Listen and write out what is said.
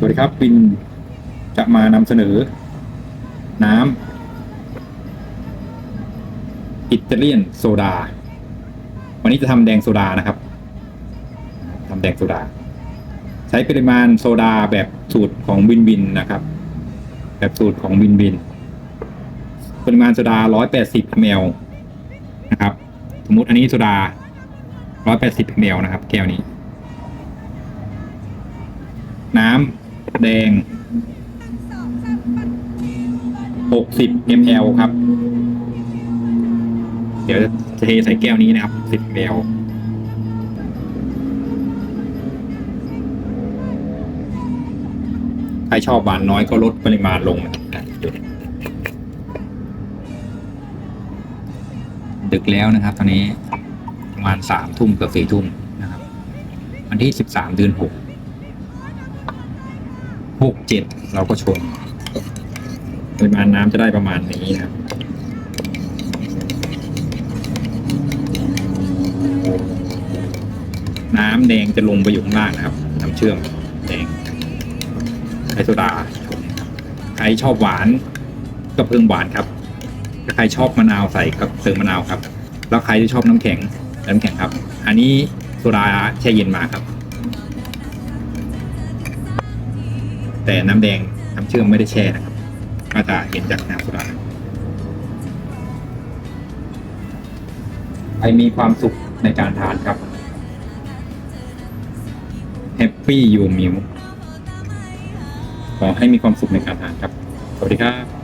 สวัสดีครับวินจะมานำเสนอ น้ำอิตาเลียนโซดา วันนี้จะทำแดงโซดานะครับทำแดงโซดา ใช้ปริมาณโซดาแบบสูตรของวินวินนะครับ แบบสูตรของวินวิน ปริมาณโซดา 180 ml นะครับ สมมุติอันนี้โซดา 180 ml นะครับ แก้วนี้ น้ำ แดง 60 ml ครับ เดี๋ยวจะเทใส่แก้วนี้นะครับ 10 ml ใครชอบหวานน้อยก็ลดปริมาณลงนะครับดึกแล้วนะครับ ตอนนี้ประมาณสามทุ่มเกือบสี่ทุ่มนะครับ วันที่สิบสามเดือนหก หกเจ็ดเราก็ชนปริมาณน้ำจะได้ประมาณนี้นะครับน้ำแดงจะลงไปอยู่ข้างล่างนะครับ น้ำเชื่อมแดงไอโซดาชนครับใครชอบหวานก็เพิ่มหวานครับถ้าใครชอบมะนาวใส่ก็เติมมะนาวครับ แล้วใครที่ชอบน้ำแข็งน้ำแข็งครับ อันนี้โซดาแช่เย็นมาครับ แต่น้ำแดงน้ำเชื่อมไม่ได้แช่นะครับก็จะเห็นจากน้ำสุราใครมีความสุขในการทานครับแฮปปี้ยูมิวขอให้มีความสุขในการทานครับ สวัสดีครับ